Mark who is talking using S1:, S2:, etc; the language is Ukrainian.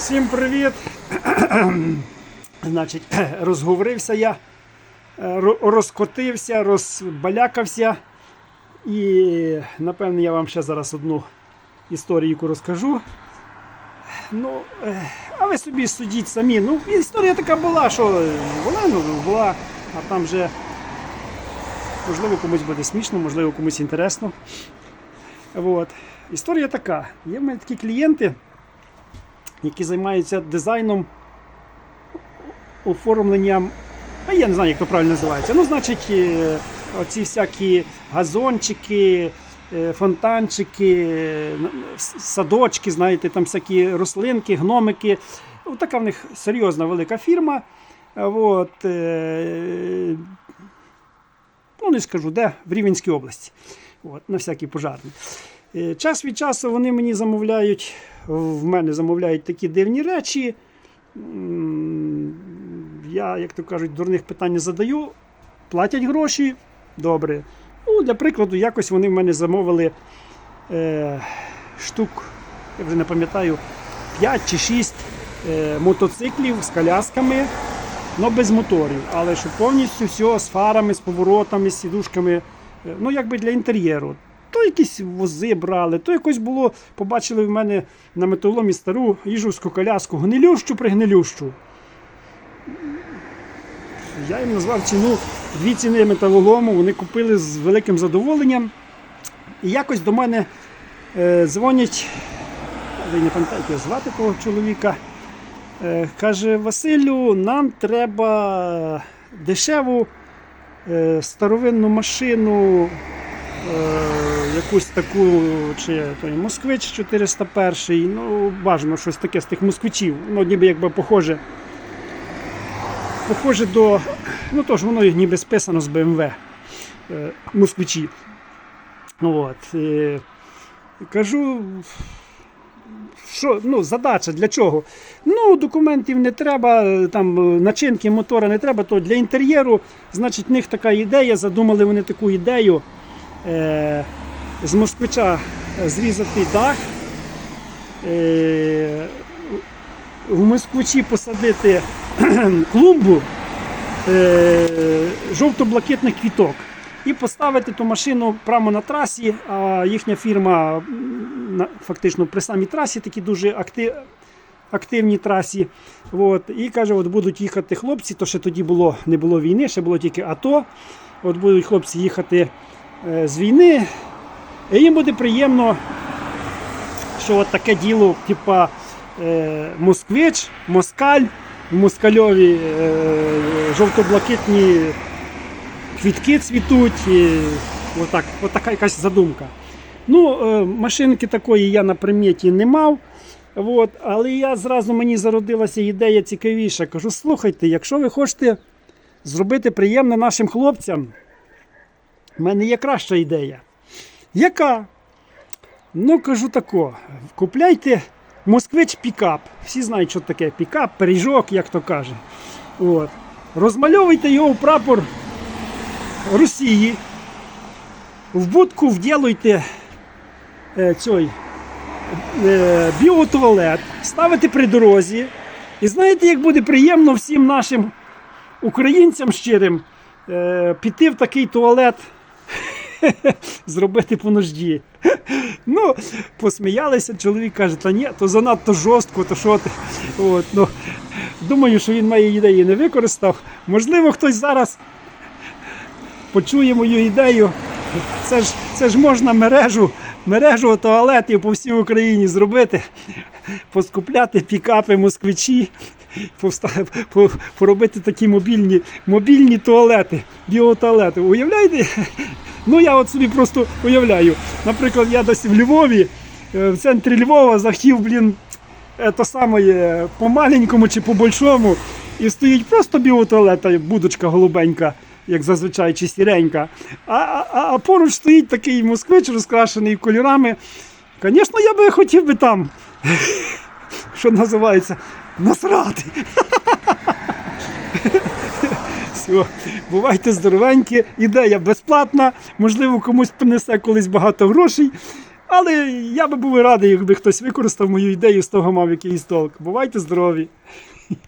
S1: Всім привіт! Значить, розговорився я, е, розкотився, розбалякався. І напевне я вам ще зараз одну історійку розкажу. Ну, е, а ви собі судіть самі. Ну, історія така була, що була, ну була, а там вже можливо комусь буде смішно, можливо комусь інтересно. От. Історія така. Є в мене такі клієнти, які займаються дизайном, оформленням. А я не знаю, як то правильно називається. Ну, значить, е, оці всякі газончики, е, фонтанчики, садочки, знаєте, там всякі рослинки, гномики. Ну, Така в них серйозна велика фірма. От, е, ну, не скажу, де, в Рівенській області. От, на всякий пожарний. Е, Час від часу вони мені замовляють, в мене замовляють такі дивні речі. Я, як то кажуть, дурних питань не задаю. Платять гроші. Добре. Ну, для прикладу, якось вони в мене замовили е, штук, я вже не пам'ятаю, 5 чи 6 е, мотоциклів з колясками, але без моторів. Але що повністю все з фарами, з поворотами, з сідушками, е, ну якби для інтер'єру. То якісь вози брали, то якось було, побачили в мене на металоломі стару їжовську коляску, гнилющу пригнилющу. Я їм назвав ціну дві ціни металолому, вони купили з великим задоволенням. І якось до мене е, дзвонять, ви не пам'ятаєте, як звати того чоловіка. Е, каже, Василю, нам треба дешеву е, старовинну машину, е, якусь таку, чи той москвич 401, ну бажано щось таке з тих москвичів, ну ніби якби похоже. Похоже до. Ну тож воно і ніби списано з БМВ е, москвичі. От, е, кажу, що ну, задача для чого? Ну, документів не треба, там начинки мотора не треба, то для інтер'єру, значить, в них така ідея, задумали вони таку ідею е, з москвича зрізати дах. Е, в москвичі посадити клумбу е, жовто-блакитних квіток і поставити ту машину прямо на трасі. А їхня фірма фактично при самій трасі, такі дуже актив, активній трасі. От, і каже, от будуть їхати хлопці, то ще тоді було, не було війни, ще було тільки АТО. От будуть хлопці їхати е, з війни. І їм буде приємно, що от таке діло, типа е, москвич, москаль, москальові е, жовто-блакитні квітки цвітуть. І отак, от якась задумка. Ну, е, машинки такої я на приметі не мав. От, але я зразу мені зародилася ідея цікавіша. Кажу, слухайте, якщо ви хочете зробити приємне нашим хлопцям, в мене є краща ідея. Яка? Ну, кажу тако, купляйте москвич пікап. Всі знають, що таке пікап, пиріжок, як то каже. От. Розмальовуйте його в прапор Росії. В будку вділуйте е, цей е, біотуалет, ставите при дорозі. І знаєте, як буде приємно всім нашим українцям щирим е, піти в такий туалет, зробити по нужді. Ну, посміялися, чоловік каже, та ні, то занадто жорстко, то що ти. От, ну, думаю, що він моєї ідеї не використав. Можливо, хтось зараз почує мою ідею. Це ж, це ж можна мережу, мережу туалетів по всій Україні зробити, поскупляти пікапи, москвичі, поробити такі мобільні, мобільні туалети, біотуалети. Уявляєте? Ну я от собі просто уявляю. Наприклад, я десь в Львові, е, в центрі Львова захотів, блін, то саме по маленькому чи по большому, і стоїть просто біотуалета, будочка голубенька, як зазвичай, чи сіренька. А, а, а поруч стоїть такий москвич, розкрашений кольорами. Звісно, я би хотів би там, що називається, насрати. Все, бувайте здоровенькі, ідея безплатна, можливо, комусь принесе колись багато грошей. Але я би був радий, якби хтось використав мою ідею, з того мав якийсь толк. Бувайте здорові!